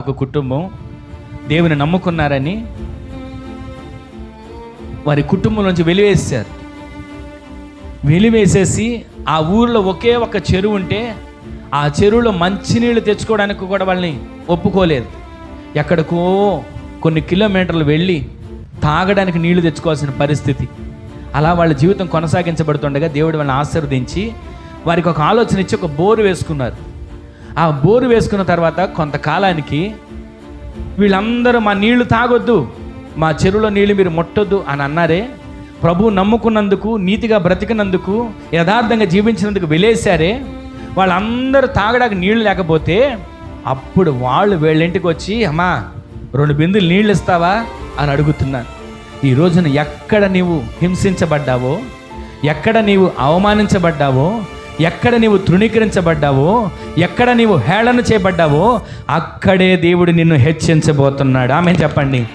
ఒక కుటుంబం దేవుని నమ్ముకున్నారని వారి కుటుంబం నుంచి వెలివేశారు. వెలివేసేసి ఆ ఊరిలో ఒకే ఒక చెరువు ఉంటే ఆ చెరువులో మంచినీళ్ళు తెచ్చుకోవడానికి కూడా వాళ్ళని ఒప్పుకోలేదు. ఎక్కడికో కొన్ని కిలోమీటర్లు వెళ్ళి తాగడానికి నీళ్ళు తెచ్చుకోవాల్సిన పరిస్థితి. అలా వాళ్ళ జీవితం కొనసాగించబడుతుండగా దేవుడు వాళ్ళని ఆశీర్వదించి వారికి ఒక ఆలోచన ఇచ్చి ఒక బోరు వేసుకున్నారు. ఆ బోరు వేసుకున్న తర్వాత కొంతకాలానికి వీళ్ళందరూ మా నీళ్ళు తాగొద్దు మా చెరువులో నీళ్ళు మీరు ముట్టొద్దు అని అన్నారే. ప్రభు నమ్ముకున్నందుకు నీతిగా బ్రతికినందుకు యథార్థంగా జీవించినందుకు వెలేశారే. వాళ్ళందరూ తాగడానికి నీళ్ళు లేకపోతే అప్పుడు వాళ్ళు వీళ్ళింటికి వచ్చి అమ్మా రెండు బిందులు నీళ్ళు ఇస్తావా? అని అడుగుతున్నారు. ఈ రోజున ఎక్కడ నీవు హింసించబడ్డావో ఎక్కడ నీవు అవమానించబడ్డావో ఎక్కడ నీవు తృణీకరించబడ్డావో ఎక్కడ నీవు హేళన చేయబడ్డావో అక్కడే దేవుడు నిన్ను హెచ్చించబోతున్నాడు. ఆమె చెప్పండి.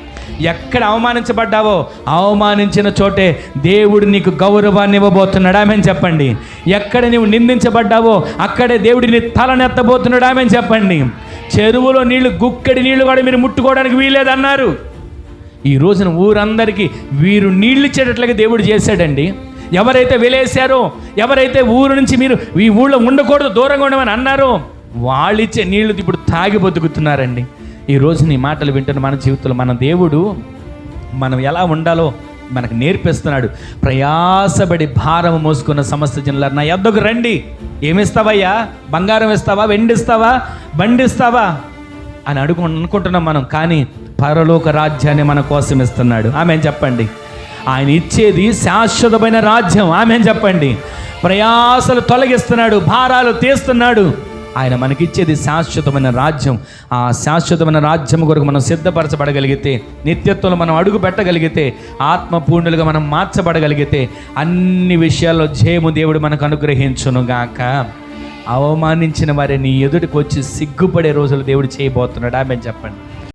ఎక్కడ అవమానించబడ్డావో అవమానించిన చోటే దేవుడు నీకు గౌరవాన్ని ఇవ్వబోతున్నాడు. ఆమె చెప్పండి. ఎక్కడ నీవు నిందించబడ్డావో అక్కడే దేవుడు నీ తలనెత్తబోతున్నాడు. ఆమె చెప్పండి. చెరువులో నీళ్ళు గుక్కడి నీళ్ళు కూడా మీరు ముట్టుకోవడానికి వీలేదన్నారు ఈ రోజున ఊరందరికీ వీరు నీళ్ళు ఇచ్చేటట్లుగా దేవుడు చేశాడండి. ఎవరైతే వెలేశారో ఎవరైతే ఊరు నుంచి మీరు ఈ ఊళ్ళో ఉండకూడదు దూరంగా ఉండమని అన్నారో వాళ్ళు ఇచ్చే నీళ్ళు ఇప్పుడు తాగి బతుకుతున్నారండి. ఈ నీ మాటలు వింటున్న మన జీవితంలో మన దేవుడు మనం ఎలా ఉండాలో మనకు నేర్పిస్తున్నాడు. ప్రయాసపడి భారం మోసుకున్న సమస్త జనులారు నా ఎద్దకు రండి. ఏమిస్తావయ్యా? బంగారం ఇస్తావా? వెండిస్తావా బండిస్తావా అని అడుగు అనుకుంటున్నాం మనం కానీ పరలోక రాజ్యాన్ని మన కోసం ఇస్తున్నాడు. ఆమె చెప్పండి. ఆయన ఇచ్చేది శాశ్వతమైన రాజ్యం. ఆమె చెప్పండి. ప్రయాసలు తొలగిస్తున్నాడు భారాలు తీస్తున్నాడు. ఆయన మనకిచ్చేది శాశ్వతమైన రాజ్యం. ఆ శాశ్వతమైన రాజ్యం కొరకు మనం సిద్ధపరచబడగలిగితే నిత్యత్వంలో మనం అడుగు పెట్టగలిగితే ఆత్మపూర్ణులుగా మనం మార్చబడగలిగితే అన్ని విషయాల్లో జయము దేవుడు మనకు అనుగ్రహించును గాక అవమానించిన వారిని ఎదుటికి వచ్చి సిగ్గుపడే రోజులు దేవుడు చేయబోతున్నాడు. ఆమె చెప్పండి.